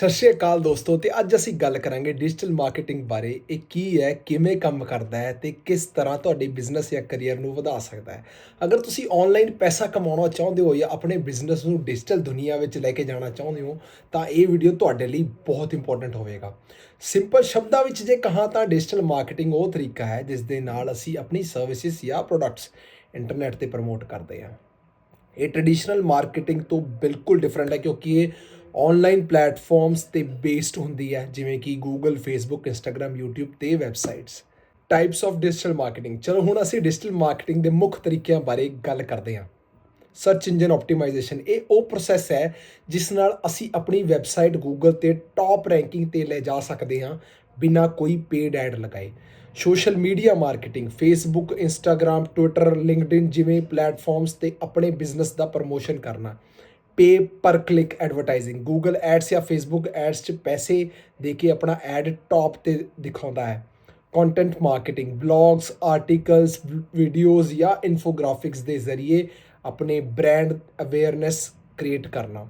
ਸਤਿ ਸ਼੍ਰੀ ਅਕਾਲ ਦੋਸਤੋ, ਤੇ ਅੱਜ ਅਸੀਂ ਗੱਲ ਕਰਾਂਗੇ ਡਿਜੀਟਲ ਮਾਰਕੀਟਿੰਗ ਬਾਰੇ, ਇਹ ਕੀ ਹੈ, ਕਿਵੇਂ ਕੰਮ ਕਰਦਾ ਹੈ ਤੇ ਕਿਸ ਤਰ੍ਹਾਂ ਤੁਹਾਡੇ ਬਿਜ਼ਨਸ ਜਾਂ ਕੈਰੀਅਰ ਨੂੰ ਵਧਾ ਸਕਦਾ ਹੈ। ਅਗਰ ਤੁਸੀਂ ਆਨਲਾਈਨ ਪੈਸਾ ਕਮਾਉਣਾ ਚਾਹੁੰਦੇ ਹੋ ਜਾਂ ਆਪਣੇ ਬਿਜ਼ਨਸ ਨੂੰ ਡਿਜੀਟਲ ਦੁਨੀਆ ਵਿੱਚ ਲੈ ਕੇ ਜਾਣਾ ਚਾਹੁੰਦੇ ਹੋ, ਤਾਂ ਇਹ ਵੀਡੀਓ ਤੁਹਾਡੇ ਲਈ ਬਹੁਤ ਇੰਪੋਰਟੈਂਟ ਹੋਵੇਗਾ। ਸਿੰਪਲ ਸ਼ਬਦਾਂ ਵਿੱਚ ਜੇ ਕਹਾਂ ਤਾਂ ਡਿਜੀਟਲ ਮਾਰਕੀਟਿੰਗ ਉਹ ਤਰੀਕਾ ਹੈ ਜਿਸ ਦੇ ਨਾਲ ਅਸੀਂ ਆਪਣੀ ਸਰਵਿਸਿਜ਼ ਜਾਂ ਪ੍ਰੋਡਕਟਸ ਇੰਟਰਨੈਟ ਤੇ ਪ੍ਰਮੋਟ ਕਰਦੇ ਹਾਂ। ਇਹ ਟ੍ਰੈਡੀਸ਼ਨਲ ਮਾਰਕੀਟਿੰਗ ਤੋਂ ਬਿਲਕੁਲ ਡਿਫਰੈਂਟ ਹੈ ਕਿਉਂਕਿ ਇਹ ਆਨਲਾਈਨ ਪਲੇਟਫਾਰਮਸ ਤੇ ਬੇਸਡ ਹੁੰਦੀ ਹੈ, ਜਿਵੇਂ ਕਿ Google, Facebook, Instagram, YouTube ਤੇ websites types of digital marketing ਚਲੋ ਹੁਣ ਅਸੀਂ ਡਿਜੀਟਲ ਮਾਰਕੀਟਿੰਗ ਦੇ ਮੁੱਖ ਤਰੀਕਿਆਂ ਬਾਰੇ ਗੱਲ ਕਰਦੇ ਹਾਂ। ਸਰਚ ਇੰਜਨ ਆਪਟੀਮਾਈਜੇਸ਼ਨ ਇਹ ਉਹ ਪ੍ਰੋਸੈਸ ਹੈ ਜਿਸ ਨਾਲ ਅਸੀਂ ਆਪਣੀ ਵੈਬਸਾਈਟ Google ਤੇ ਟਾਪ ਰੈਂਕਿੰਗ ਤੇ ਲੈ ਜਾ ਸਕਦੇ ਹਾਂ ਬਿਨਾਂ ਕੋਈ ਪੇਡ ਐਡ ਲਗਾਏ। Social media marketing Facebook Instagram Twitter LinkedIn ਜਿਵੇਂ ਪਲੇਟਫਾਰਮਸ ਤੇ ਆਪਣੇ ਬਿਜ਼ਨਸ ਦਾ ਪ੍ਰਮੋਸ਼ਨ ਕਰਨਾ। Pay per click advertising. Google ads ਜਾਂ ਫੇਸਬੁੱਕ ਐਡਸ 'ਚ ਪੈਸੇ ਦੇ ਕੇ ਆਪਣਾ ਐਡ ਟੌਪ ਤੇ ਦਿਖਾਉਂਦਾ ਹੈ। Content marketing blogs articles videos ਜਾਂ ਇਨਫੋਗ੍ਰਾਫਿਕਸ ਦੇ ਜ਼ਰੀਏ ਆਪਣੇ ਬ੍ਰਾਂਡ ਅਵੇਅਰਨੈਸ ਕ੍ਰੀਏਟ ਕਰਨਾ।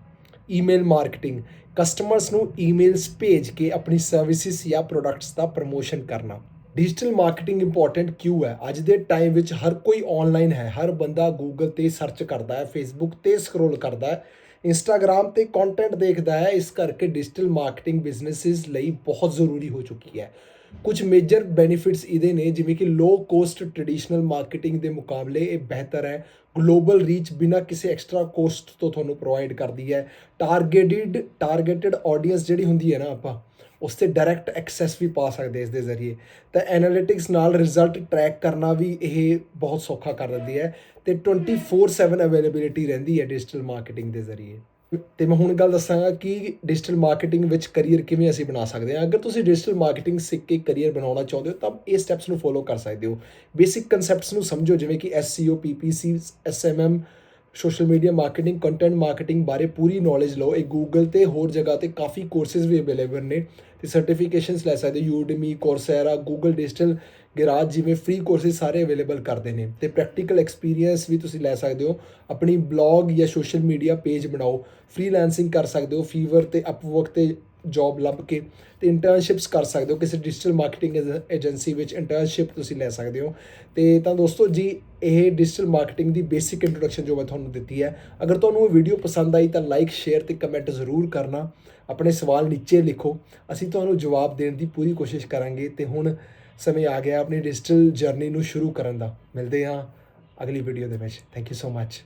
ਈਮੇਲ ਮਾਰਕੀਟਿੰਗ ਕਸਟਮਰਸ ਨੂੰ ਈਮੇਲਸ ਭੇਜ ਕੇ ਆਪਣੀ ਸਰਵਿਸਿਜ਼ ਜਾਂ ਪ੍ਰੋਡਕਟਸ ਦਾ ਪ੍ਰਮੋਸ਼ਨ ਕਰਨਾ। ਡਿਜੀਟਲ ਮਾਰਕੀਟਿੰਗ ਇੰਪੋਰਟੈਂਟ ਕਿਉਂ ਹੈ? ਅੱਜ ਦੇ ਟਾਈਮ ਵਿੱਚ ਹਰ ਕੋਈ ਆਨਲਾਈਨ ਹੈ। ਹਰ ਬੰਦਾ ਗੂਗਲ ਤੇ ਸਰਚ ਕਰਦਾ ਹੈ ਫੇਸਬੁੱਕ ਤੇ ਸਕਰੋਲ ਕਰਦਾ ਹੈ ਇੰਸਟਾਗ੍ਰam ਤੇ ਕੰਟੈਂਟ ਦੇਖਦਾ ਹੈ। ਇਸ ਕਰਕੇ ਡਿਜੀਟਲ ਮਾਰਕੀਟਿੰਗ ਬਿਜ਼ਨੈਸਿਸ ਲਈ ਬਹੁਤ ਜ਼ਰੂਰੀ ਹੋ ਚੁੱਕੀ ਹੈ। ਕੁਝ ਮੇਜਰ ਬੈਨੀਫਿਟਸ ਇਹਦੇ ਨੇ, ਜਿਵੇਂ ਕਿ ਲੋ ਕੋਸਟ ਟ੍ਰੈਡੀਸ਼ਨਲ ਮਾਰਕੀਟਿੰਗ ਦੇ ਮੁਕਾਬਲੇ ਇਹ ਬਿਹਤਰ ਹੈ। ਗਲੋਬਲ ਰੀਚ ਬਿਨਾਂ ਕਿਸੇ ਐਕਸਟਰਾ ਕੋਸਟ ਤੋਂ ਤੁਹਾਨੂੰ ਪ੍ਰੋਵਾਈਡ ਕਰਦੀ ਹੈ। ਟਾਰਗੇਟਡ ਟਾਰਗੇਟਡ ਆਡੀਅנס ਜਿਹੜੀ ਹੁੰਦੀ ਹੈ ਨਾ ਆਪਾਂ ਉਸ ਤੇ ਡਾਇਰੈਕਟ ਐਕਸੈਸ ਵੀ ਪਾ ਸਕਦੇ ਇਸ ਦੇ ਜ਼ਰੀਏ। ਤਾਂ ਐਨਾਲਿਟਿਕਸ ਨਾਲ ਰਿਜ਼ਲਟ ਟਰੈਕ ਕਰਨਾ ਵੀ ਇਹ ਬਹੁਤ ਸੌਖਾ ਕਰ ਦਿੰਦੀ ਹੈ ਤੇ 24/7 ਅਵੇਲੇਬਿਲਿਟੀ ਰਹਿੰਦੀ ਹੈ ਡਿਜੀਟਲ ਮਾਰਕੀਟਿੰਗ ਦੇ ਜ਼ਰੀਏ। ਤੇ ਮੈਂ ਹੁਣ ਗੱਲ ਦੱਸਾਂਗਾ ਕਿ ਡਿਜੀਟਲ ਮਾਰਕੀਟਿੰਗ ਵਿੱਚ ਕੈਰੀਅਰ ਕਿਵੇਂ ਅਸੀਂ ਬਣਾ ਸਕਦੇ ਹਾਂ। ਅਗਰ ਤੁਸੀਂ ਡਿਜੀਟਲ ਮਾਰਕੀਟਿੰਗ ਸਿੱਖ ਕੇ ਕੈਰੀਅਰ ਬਣਾਉਣਾ ਚਾਹੁੰਦੇ ਹੋ, ਤਾਂ ਇਹ ਸਟੈਪਸ ਨੂੰ ਫੋਲੋ ਕਰ ਸਕਦੇ ਹੋ। ਬੇਸਿਕ ਕਨਸੈਪਟਸ ਨੂੰ ਸਮਝੋ, ਜਿਵੇਂ ਕਿ SEO PPC SMM social media marketing content marketing ਬਾਰੇ ਪੂਰੀ ਨੌਲੇਜ ਲਓ। ਇਹ ਗੂਗਲ ਤੇ ਹੋਰ ਜਗ੍ਹਾ ਤੇ ਕਾਫੀ ਕੋਰਸਿਸ ਵੀ ਅਵੇਲੇਬਲ ਨੇ। ਤੇ ਸਰਟੀਫਿਕੇਸ਼ਨਸ ਲੈ ਸਕਦੇ ਹੋ। Udemy, Coursera, Google Digital garage ਜਿਵੇਂ ਫ੍ਰੀ ਕੋਰਸਿਸ ਸਾਰੇ ਅਵੇਲੇਬਲ ਕਰਦੇ ਨੇ। ਤੇ ਪ੍ਰੈਕਟੀਕਲ ਐਕਸਪੀਰੀਅੰਸ ਵੀ ਤੁਸੀਂ ਲੈ ਸਕਦੇ ਹੋ। ਆਪਣੀ ਬਲੌਗ ਜਾਂ ਸੋਸ਼ਲ ਮੀਡੀਆ ਪੇਜ ਬਣਾਓ। ਫ੍ਰੀਲਾਂਸਿੰਗ ਕਰ ਸਕਦੇ ਹੋ। ਫੀਵਰ ਤੇ ਅਪਵਰਕ ਤੇ ਜੌਬ ਲੱਭ ਕੇ ਤੇ ਇੰਟਰਨਸ਼ਿਪਸ ਕਰ ਸਕਦੇ ਹੋ, ਕਿਸੇ ਡਿਜੀਟਲ ਮਾਰਕੀਟਿੰਗ ਏਜੰਸੀ ਵਿੱਚ ਇੰਟਰਨਸ਼ਿਪ ਤੁਸੀਂ ਲੈ ਸਕਦੇ ਹੋ। ਤੇ ਤਾਂ ਦੋਸਤੋ ਜੀ, ਇਹ ਡਿਜੀਟਲ ਮਾਰਕੀਟਿੰਗ ਦੀ ਬੇਸਿਕ ਇੰਟਰੋਡਕਸ਼ਨ ਜੋ ਮੈਂ ਤੁਹਾਨੂੰ ਦਿੱਤੀ ਹੈ, ਅਗਰ ਤੁਹਾਨੂੰ ਇਹ ਵੀਡੀਓ ਪਸੰਦ ਆਈ ਤਾਂ ਲਾਈਕ ਸ਼ੇਅਰ ਤੇ ਕਮੈਂਟ ਜ਼ਰੂਰ ਕਰਨਾ। ਆਪਣੇ ਸਵਾਲ ਨੀਚੇ ਲਿਖੋ, ਅਸੀਂ ਤੁਹਾਨੂੰ ਜਵਾਬ ਦੇਣ ਦੀ ਪੂਰੀ ਕੋਸ਼ਿਸ਼ ਕਰਾਂਗੇ। ਤੇ ਹੁਣ ਸਮੇਂ ਆ ਗਿਆ ਆਪਣੀ ਡਿਜੀਟਲ ਜਰਨੀ ਨੂੰ ਸ਼ੁਰੂ ਕਰਨ ਦਾ। ਮਿਲਦੇ ਹਾਂ ਅਗਲੀ ਵੀਡੀਓ ਦੇ ਵਿੱਚ। Thank you so much